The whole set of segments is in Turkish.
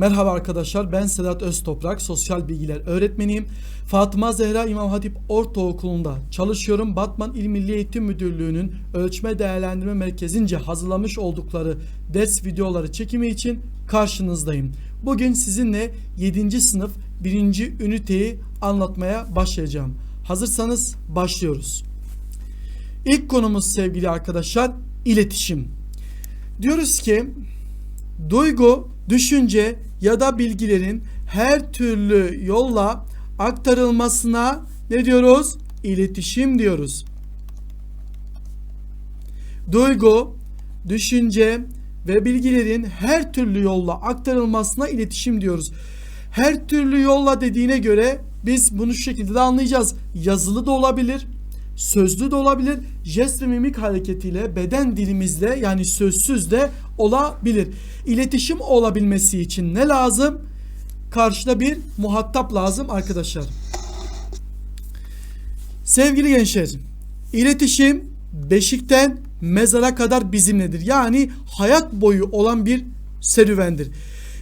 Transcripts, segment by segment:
Merhaba arkadaşlar ben Sedat Öztoprak sosyal bilgiler öğretmeniyim. Fatıma Zehra İmam Hatip Ortaokulu'nda çalışıyorum. Batman İl Milli Eğitim Müdürlüğü'nün Ölçme Değerlendirme Merkezi'nce hazırlamış oldukları ders videoları çekimi için karşınızdayım. Bugün sizinle 7. sınıf 1. üniteyi anlatmaya başlayacağım. Hazırsanız başlıyoruz. İlk konumuz sevgili arkadaşlar iletişim. Diyoruz ki duygu, düşünce ya da bilgilerin her türlü yolla aktarılmasına ne diyoruz? İletişim diyoruz. Duygu, düşünce ve bilgilerin her türlü yolla aktarılmasına iletişim diyoruz. Her türlü yolla dediğine göre biz bunu şu şekilde de anlayacağız. Yazılı da olabilir, sözlü de olabilir, jest ve mimik hareketiyle beden dilimizle yani sözsüz de olabilir. İletişim olabilmesi için ne lazım? Karşıda bir muhatap lazım arkadaşlar. Sevgili gençler, iletişim beşikten mezara kadar bizimledir. Yani hayat boyu olan bir serüvendir.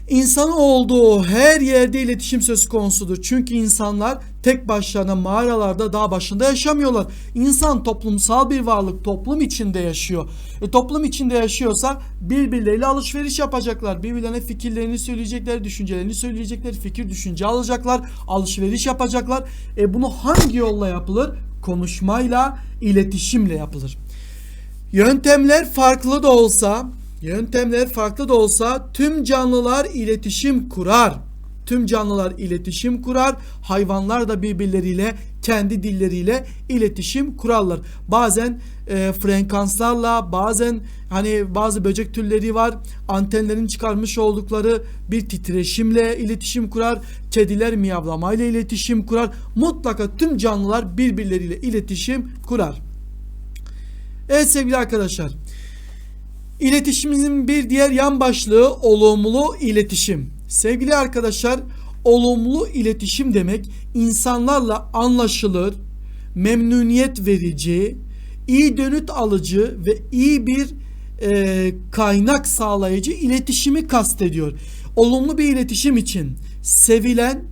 İnsan olduğu her yerde iletişim söz konusudur. Çünkü insanlar tek başlarına mağaralarda dağ başında yaşamıyorlar. İnsan toplumsal bir varlık, toplum içinde yaşıyor. E, toplum içinde yaşıyorsa birbirleriyle alışveriş yapacaklar. Birbirlerine fikirlerini söyleyecekler, düşüncelerini söyleyecekler, fikir düşünce alacaklar, alışveriş yapacaklar. E, bunu hangi yolla yapılır? Konuşmayla, iletişimle yapılır. Yöntemler farklı da olsa, yöntemler farklı da olsa tüm canlılar iletişim kurar. Tüm canlılar iletişim kurar. Hayvanlar da birbirleriyle kendi dilleriyle iletişim kurarlar. Bazen e, frekanslarla, bazen hani bazı böcek türleri var. Antenlerin çıkarmış oldukları bir titreşimle iletişim kurar. Kediler miyavlamayla iletişim kurar. Mutlaka tüm canlılar birbirleriyle iletişim kurar. Evet sevgili arkadaşlar. İletişimimizin bir diğer yan başlığı olumlu iletişim. Sevgili arkadaşlar, olumlu iletişim demek insanlarla anlaşılır, memnuniyet verici, iyi dönüt alıcı ve iyi bir e, kaynak sağlayıcı iletişimi kastediyor. Olumlu bir iletişim için sevilen,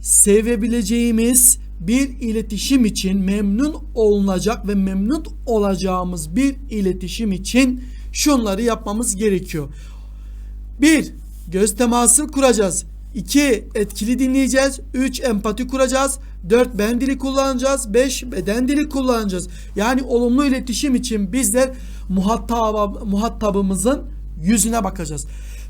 sevebileceğimiz bir iletişim için memnun olunacak ve memnun olacağımız bir iletişim için şunları yapmamız gerekiyor. 1. Göz teması kuracağız. 2. Etkili dinleyeceğiz. 3. Empati kuracağız. 4. Ben dili kullanacağız. 5. Beden dili kullanacağız. Yani olumlu iletişim için bizler muhataba, muhatabımızın yüzüne bakacağız.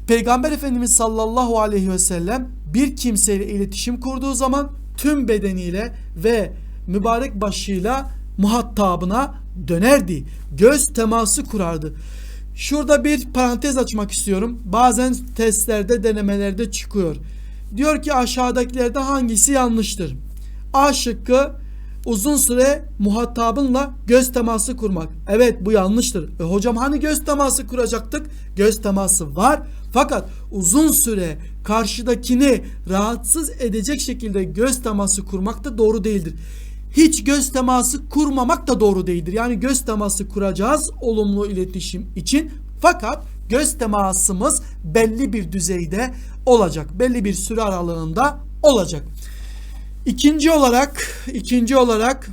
Peygamber Efendimiz sallallahu aleyhi ve sellem bir kimseyle iletişim kurduğu zaman tüm bedeniyle ve mübarek başıyla muhatabına dönerdi. Göz teması kurardı. Şurada bir parantez açmak istiyorum. Bazen testlerde, denemelerde çıkıyor. Diyor ki aşağıdakilerde hangisi yanlıştır? A şıkkı uzun süre muhatabınla göz teması kurmak. Evet bu yanlıştır. E hocam hani göz teması kuracaktık? Göz teması var. Fakat uzun süre karşıdakini rahatsız edecek şekilde göz teması kurmak da doğru değildir. Hiç göz teması kurmamak da doğru değildir. Yani göz teması kuracağız olumlu iletişim için. Fakat göz temasımız belli bir düzeyde olacak. Belli bir süre aralığında olacak. İkinci olarak, ikinci olarak,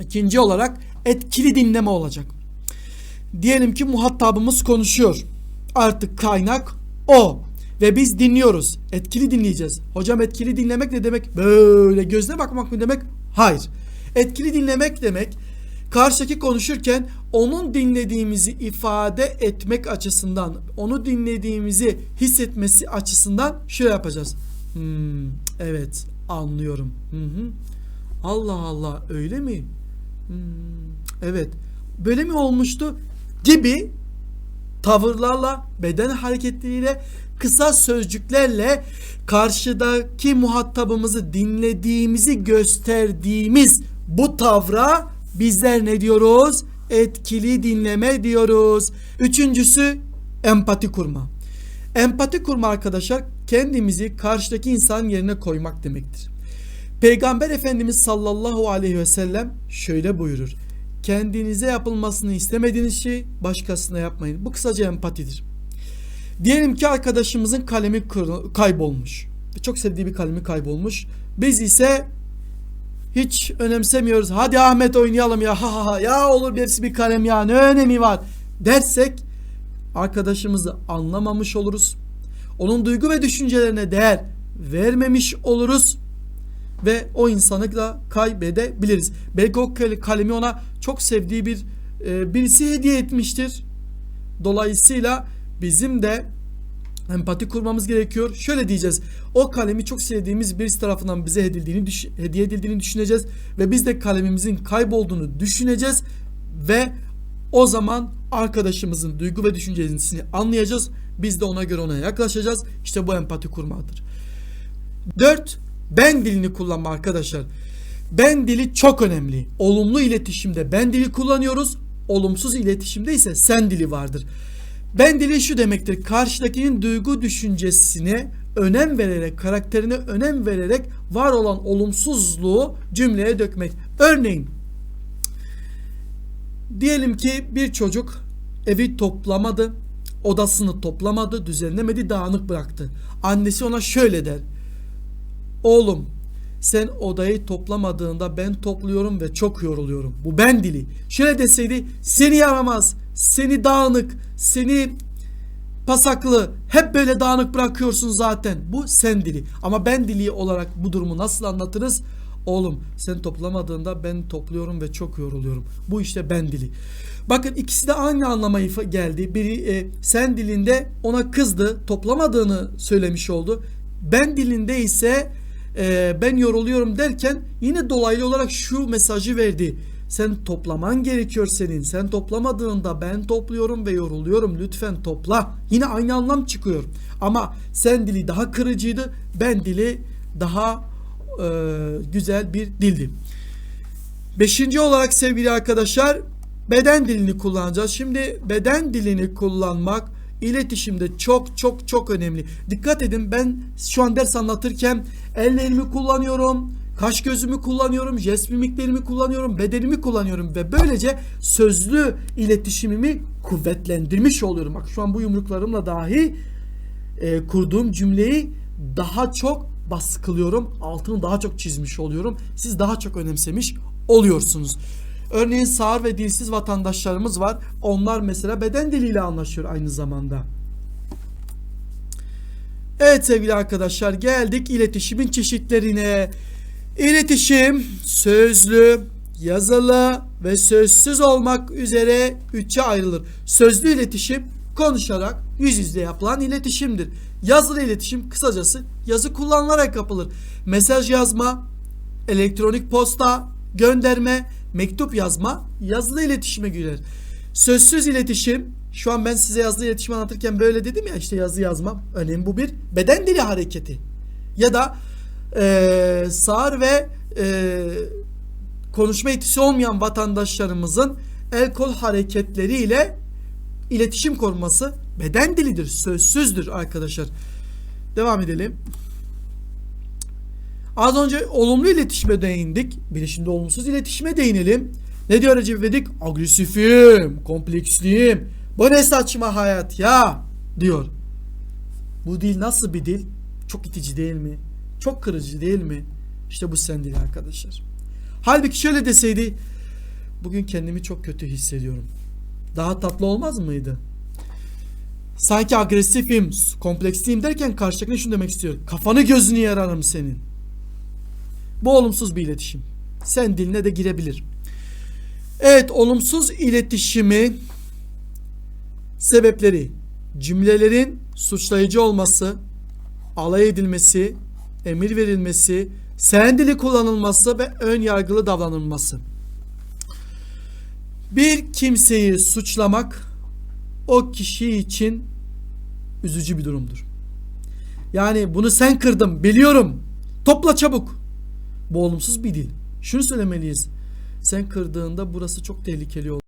ikinci olarak etkili dinleme olacak. Diyelim ki muhatabımız konuşuyor. Artık kaynak o ve biz dinliyoruz. Etkili dinleyeceğiz. Hocam etkili dinlemek ne demek? Böyle gözle bakmak mı demek? Hayır. Etkili dinlemek demek karşıdaki konuşurken onun dinlediğimizi ifade etmek açısından, onu dinlediğimizi hissetmesi açısından şöyle yapacağız. Hmm, evet anlıyorum. Hı hı. Allah Allah öyle mi? Hmm, evet. Böyle mi olmuştu? Gibi tavırlarla, beden hareketleriyle, kısa sözcüklerle karşıdaki muhatabımızı dinlediğimizi gösterdiğimiz bu tavra bizler ne diyoruz? Etkili dinleme diyoruz. Üçüncüsü empati kurma. Empati kurma arkadaşlar kendimizi karşıdaki insan yerine koymak demektir. Peygamber Efendimiz sallallahu aleyhi ve sellem şöyle buyurur. Kendinize yapılmasını istemediğiniz şey başkasına yapmayın. Bu kısaca empatidir. Diyelim ki arkadaşımızın kalemi kaybolmuş. Çok sevdiği bir kalemi kaybolmuş. Biz ise hiç önemsemiyoruz. Hadi Ahmet oynayalım ya. Ha ha ha. Ya olur hepsi bir kalem ya. Ne önemi var dersek arkadaşımızı anlamamış oluruz. Onun duygu ve düşüncelerine değer vermemiş oluruz ve o insanı da kaybedebiliriz. Belki o kal- kalemi ona çok sevdiği bir e, birisi hediye etmiştir. Dolayısıyla bizim de empati kurmamız gerekiyor. Şöyle diyeceğiz. O kalemi çok sevdiğimiz birisi tarafından bize hedildiğini düş- hediye edildiğini düşüneceğiz ve biz de kalemimizin kaybolduğunu düşüneceğiz ve o zaman arkadaşımızın duygu ve düşüncesini anlayacağız. Biz de ona göre ona yaklaşacağız. İşte bu empati kurmadır. 4. Ben dilini kullanma arkadaşlar. Ben dili çok önemli. Olumlu iletişimde ben dili kullanıyoruz. Olumsuz iletişimde ise sen dili vardır. Ben dili şu demektir. Karşıdakinin duygu düşüncesine önem vererek, karakterine önem vererek var olan olumsuzluğu cümleye dökmek. Örneğin diyelim ki bir çocuk evi toplamadı, odasını toplamadı, düzenlemedi, dağınık bıraktı. Annesi ona şöyle der. Oğlum sen odayı toplamadığında ben topluyorum ve çok yoruluyorum. Bu ben dili. Şöyle deseydi seni yaramaz, seni dağınık, seni pasaklı, hep böyle dağınık bırakıyorsun zaten. Bu sen dili. Ama ben dili olarak bu durumu nasıl anlatırız? Oğlum sen toplamadığında ben topluyorum ve çok yoruluyorum. Bu işte ben dili. Bakın ikisi de aynı anlama geldi. Biri e, sen dilinde ona kızdı, toplamadığını söylemiş oldu. Ben dilinde ise e, ben yoruluyorum derken yine dolaylı olarak şu mesajı verdi. Sen toplaman gerekiyor senin. Sen toplamadığında ben topluyorum ve yoruluyorum. Lütfen topla. Yine aynı anlam çıkıyor. Ama sen dili daha kırıcıydı. Ben dili daha e, güzel bir dildi. Beşinci olarak sevgili arkadaşlar beden dilini kullanacağız. Şimdi beden dilini kullanmak iletişimde çok çok çok önemli. Dikkat edin ben şu an ders anlatırken ellerimi kullanıyorum, kaş gözümü kullanıyorum, jest mimiklerimi kullanıyorum, bedenimi kullanıyorum ve böylece sözlü iletişimimi kuvvetlendirmiş oluyorum. Bak şu an bu yumruklarımla dahi e, kurduğum cümleyi daha çok baskılıyorum. Altını daha çok çizmiş oluyorum. Siz daha çok önemsemiş oluyorsunuz. Örneğin sağır ve dilsiz vatandaşlarımız var. Onlar mesela beden diliyle anlaşıyor aynı zamanda. Evet sevgili arkadaşlar geldik iletişimin çeşitlerine. İletişim sözlü, yazılı ve sözsüz olmak üzere üçe ayrılır. Sözlü iletişim konuşarak yüz yüze yapılan iletişimdir. Yazılı iletişim kısacası yazı kullanılarak yapılır. Mesaj yazma, elektronik posta, gönderme, mektup yazma yazılı iletişime girer. Sözsüz iletişim şu an ben size yazılı iletişim anlatırken böyle dedim ya işte yazı yazmam. Örneğin bu bir beden dili hareketi. Ya da eee sağır ve eee, konuşma yetisi olmayan vatandaşlarımızın el kol hareketleriyle iletişim kurması beden dilidir, sözsüzdür arkadaşlar. Devam edelim. Az önce olumlu iletişime değindik. Bir şimdi olumsuz iletişime değinelim. Ne diyor Recep İvedik? Agresifim, kompleksliyim. Bu ne saçma hayat ya diyor. Bu dil nasıl bir dil? Çok itici değil mi? Çok kırıcı değil mi? İşte bu sen dili arkadaşlar. Halbuki şöyle deseydi bugün kendimi çok kötü hissediyorum. Daha tatlı olmaz mıydı? Sanki agresifim, kompleksliyim derken karşıdakine şunu demek istiyor. Kafanı gözünü yararım senin. Bu olumsuz bir iletişim. Sen diline de girebilir. Evet, olumsuz iletişimi sebepleri cümlelerin suçlayıcı olması, alay edilmesi, emir verilmesi, sen dili kullanılması ve ön yargılı davranılması. Bir kimseyi suçlamak o kişi için üzücü bir durumdur. Yani bunu sen kırdın biliyorum. Topla çabuk. Bu olumsuz bir dil. Şunu söylemeliyiz. Sen kırdığında burası çok tehlikeli olur.